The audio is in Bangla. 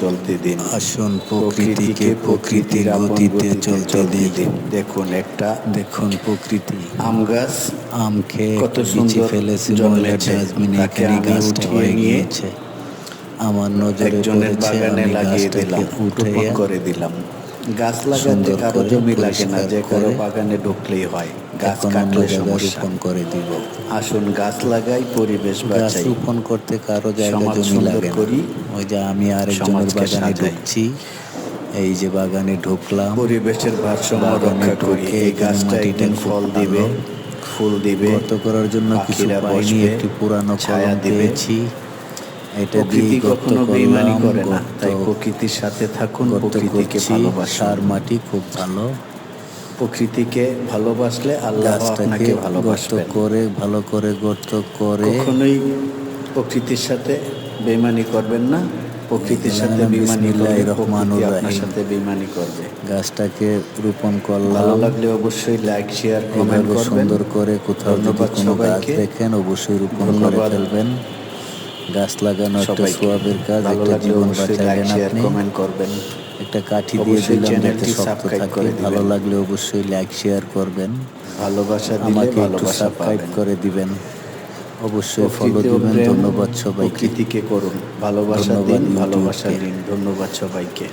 চলতে দিন। আসুন প্রকৃতিকে প্রকৃতির গতিতে চলতে দিন। দেখুন একটা দেখুন প্রকৃতি। আম গাছ। আম খেয়ে কত সুন্দর ফেলেছে জন্মেছে। তাকে আমি উঠিয়ে হয়ে গিয়েছে। আমার নজরে একজনের বাগানে লাগিয়ে দিলাম উঠে করে দিলাম। গাছ লাগাতে কারও জমি লাগে না যে কারও বাগানে ঢুকলেই হয়। গাছ কাটলে সমস্যা। করে দিব। আসুন গাছ লাগাই পরিবেশ গাছ রোপণ করতে কারও জায়গা জমি লাগে করি, ওই যে আমি আরেকজনের বাগানে। ঢুকছি। এই যে বাগানে ঢুকলাম। পরিবেশের ভারসাম্য রক্ষা করি। এই গাছটা একদিন ফল দিবে ফুল দিবে। গর্ত করার জন্য কিছু পাইনি একটি পুরানো ছায়া। পেয়েছি। এটা দিয়ে কখনো বেইমানি করে না। তাই প্রকৃতির সাথে থাকুন প্রকৃতিকে করছি। ভালোবাসুন। সার মাটি খুব ভালো। প্রকৃতিকে ভালোবাসলে আল্লাহ আপনাকে ভালোবাসবেন। করে ভালো করে গর্ত করে। কখনোই প্রকৃতির সাথে বেমানি করবেন না। প্রকৃতির সাথে বেমানি করলে বিসমিল্লাহির আপনার সাথে বেমানি করবে। গাছটাকে রোপণ ভালো করলাম লাগলে অবশ্যই লাইক শেয়ার কমেন্ট করবেন। সুন্দর করে কোথাও যদি কোনো গাছ দেখেন অবশ্যই রোপণ করে ফেলবেন। গাছ লাগানো একটা সোয়াবের কাজ ভালো একটা জীবন শেয়ার আপনি। কমেন্ট করবেন। একটা কাঠি দিয়ে দিলাম যাতে শক্ত থাকে। ভালো লাগলে অবশ্যই লাইক শেয়ার করবেন। ভালোবাসা দিলে আমাকে একটু সাবস্ক্রাইব করে দিবেন। অবশ্যই ফলো দিবেন। ধন্যবাদ সবাইকে। কৃতিকে করুন। ভালোবাসা দিন ভালোবাসা। দিন ধন্যবাদ সবাইকে।